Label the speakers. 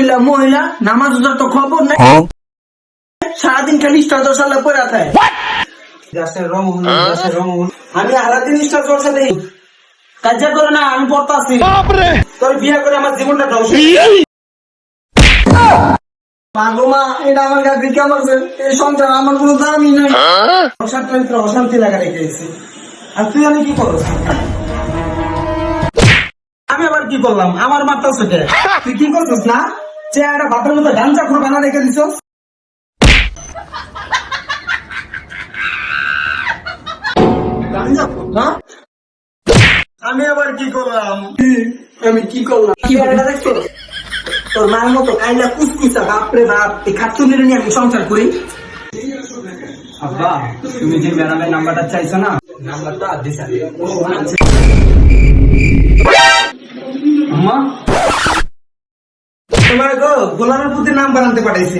Speaker 1: কুইলা মহিলা নামাজ তো খবর নাই। সারাদিন খালি স্টার দশালে পড়ে থাকে
Speaker 2: রং হল দেশের রং হল।
Speaker 1: আমি সারাদিন স্টার দশা দেই। কাজা করে না আমি পড়তাছি।
Speaker 2: তোর বিয়ে করে আমার জীবনটা ধ্বংস
Speaker 1: মাগো মা এটা আমার কাছে কেমন আছে? এই সংসার আমার কোনো দামই নাই। ভিতরে অশান্তি লাগা রেখেছি আর তুই আমি কি করছ আমি আবার কি করলাম? আমার মাথা ছোটে তুই কি করছিস না? চেহারা ভাতের মতো গাঞ্জা খুব বানা রেখে দিছ। না আমি আবার কি করলাম? আমি কি করলাম? দেখছ? তোর মায়ের মতো কাইলা কুসকুসা বাপরে বাপ এই খাতুনের নিয়ে আমি সংসার করি।
Speaker 2: আব্বা তুমি যে ম্যাডামের নাম্বারটা চাইছো না? নাম্বারটা দিছা।
Speaker 1: তোমার গো গোলামের প্রতি নাম্বার আনতে পাঠাইছি